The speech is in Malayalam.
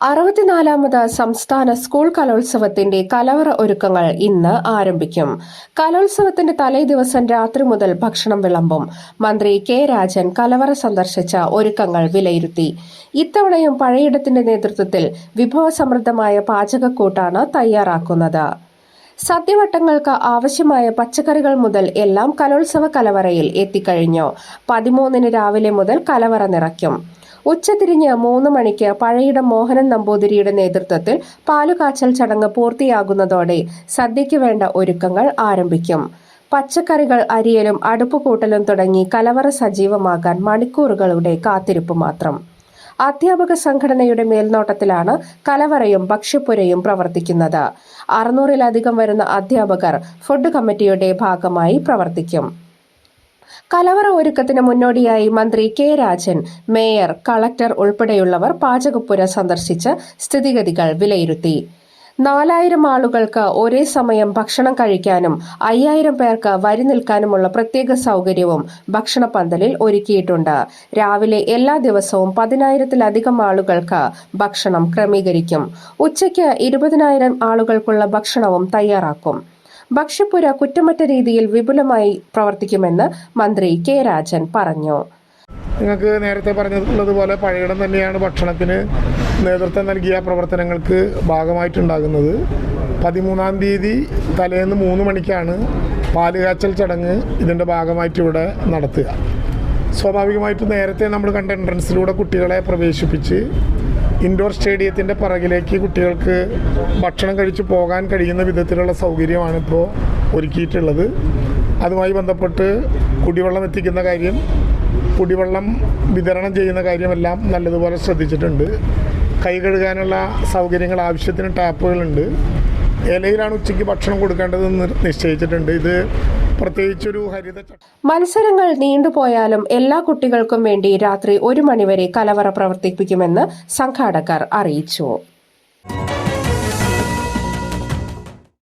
അറുപത്തിനാലാമത് സംസ്ഥാന സ്കൂൾ കലോത്സവത്തിന്റെ കലവറ ഒരുക്കങ്ങൾ ഇന്ന് ആരംഭിക്കും. കലോത്സവത്തിന്റെ തലേ ദിവസം രാത്രി മുതൽ ഭക്ഷണം വിളമ്പും. മന്ത്രി കെ രാജൻ കലവറ സന്ദർശിച്ച ഒരുക്കങ്ങൾ വിലയിരുത്തി. ഇത്തവണയും പഴയിടത്തിന്റെ നേതൃത്വത്തിൽ വിഭവസമൃദ്ധമായ പാചകക്കൂട്ടാണ് തയ്യാറാക്കുന്നത്. സദ്യവട്ടങ്ങൾക്ക് ആവശ്യമായ പച്ചക്കറികൾ മുതൽ എല്ലാം കലോത്സവ കലവറയിൽ എത്തിക്കഴിഞ്ഞു. പതിമൂന്നിന് രാവിലെ മുതൽ കലവറ നിറയ്ക്കും. ഉച്ചതിരിഞ്ഞ് മൂന്ന് മണിക്ക് പഴയിടം മോഹനൻ നമ്പൂതിരിയുടെ നേതൃത്വത്തിൽ പാലുകാച്ചൽ ചടങ്ങ് പൂർത്തിയാകുന്നതോടെ സദ്യയ്ക്ക് വേണ്ട ഒരുക്കങ്ങൾ ആരംഭിക്കും. പച്ചക്കറികൾ അരിയലും അടുപ്പുകൂട്ടലും തുടങ്ങി കലവറ സജീവമാകാൻ മണിക്കൂറുകളുടെ കാത്തിരിപ്പ് മാത്രം. അധ്യാപക സംഘടനയുടെ മേൽനോട്ടത്തിലാണ് കലവറയും ഭക്ഷ്യപ്പുരയും പ്രവർത്തിക്കുന്നത്. അറുന്നൂറിലധികം വരുന്ന അധ്യാപകർ ഫുഡ് കമ്മിറ്റിയുടെ ഭാഗമായി പ്രവർത്തിക്കും. കലവറ ഒരുക്കത്തിന് മുന്നോടിയായി മന്ത്രി കെ രാജൻ മേയർ കളക്ടർ ഉൾപ്പെടെയുള്ളവർ പാചകപ്പുര സന്ദർശിച്ച് സ്ഥിതിഗതികൾ വിലയിരുത്തി. നാലായിരം ആളുകൾക്ക് ഒരേ സമയം ഭക്ഷണം കഴിക്കാനും അയ്യായിരം പേർക്ക് വരി നിൽക്കാനുമുള്ള പ്രത്യേക സൗകര്യവും ഭക്ഷണ പന്തലിൽ ഒരുക്കിയിട്ടുണ്ട്. രാവിലെ എല്ലാ ദിവസവും പതിനായിരത്തിലധികം ആളുകൾക്ക് ഭക്ഷണം ക്രമീകരിക്കും. ഉച്ചയ്ക്ക് ഇരുപതിനായിരം ആളുകൾക്കുള്ള ഭക്ഷണവും തയ്യാറാക്കും. ഭക്ഷ്യപ്പുര കുറ്റമറ്റ രീതിയിൽ വിപുലമായി പ്രവർത്തിക്കുമെന്ന് മന്ത്രി കെ രാജൻ പറഞ്ഞു. നിങ്ങൾക്ക് നേരത്തെ പറഞ്ഞതുപോലെ പഴയിടം തന്നെയാണ് ഭക്ഷണത്തിന് നേതൃത്വം നൽകിയ പ്രവർത്തനങ്ങൾക്ക് ഭാഗമായിട്ടുണ്ടാകുന്നത്. പതിമൂന്നാം തീയതി തലേന്ന് മൂന്ന് മണിക്കാണ് പാലുകാച്ചൽ ചടങ്ങ് ഇതിന്റെ ഭാഗമായിട്ട് ഇവിടെ നടത്തുക. സ്വാഭാവികമായിട്ടും നേരത്തെ നമ്മൾ കണ്ട എൻട്രൻസിലൂടെ കുട്ടികളെ പ്രവേശിപ്പിച്ച് ഇൻഡോർ സ്റ്റേഡിയത്തിന്റെ പിറകിലേക്ക് കുട്ടികൾക്ക് ഭക്ഷണം കഴിച്ച് പോകാൻ കഴിയുന്ന വിധത്തിലുള്ള സൗകര്യമാണ് ഇപ്പോൾ ഒരുക്കിയിട്ടുള്ളത്. അതുമായി ബന്ധപ്പെട്ട് കുടിവെള്ളം എത്തിക്കുന്ന കാര്യം കുടിവെള്ളം വിതരണം ചെയ്യുന്ന കാര്യമെല്ലാം നല്ലതുപോലെ ശ്രദ്ധിച്ചിട്ടുണ്ട്. കൈ കഴുകാനുള്ള സൗകര്യങ്ങൾ ആവശ്യത്തിന് ടാപ്പുകളുണ്ട്. ഇലയിലാണ് ഉച്ചയ്ക്ക് ഭക്ഷണം കൊടുക്കേണ്ടതെന്ന് നിശ്ചയിച്ചിട്ടുണ്ട്. ഇത് പ്രത്യേകിച്ചൊരു ഹരിത മത്സരങ്ങൾ നീണ്ടുപോയാലും എല്ലാ കുട്ടികൾക്കും വേണ്ടി രാത്രി ഒരു മണിവരെ കലവറ പ്രവർത്തിപ്പിക്കുമെന്ന് സംഘാടകർ അറിയിച്ചു.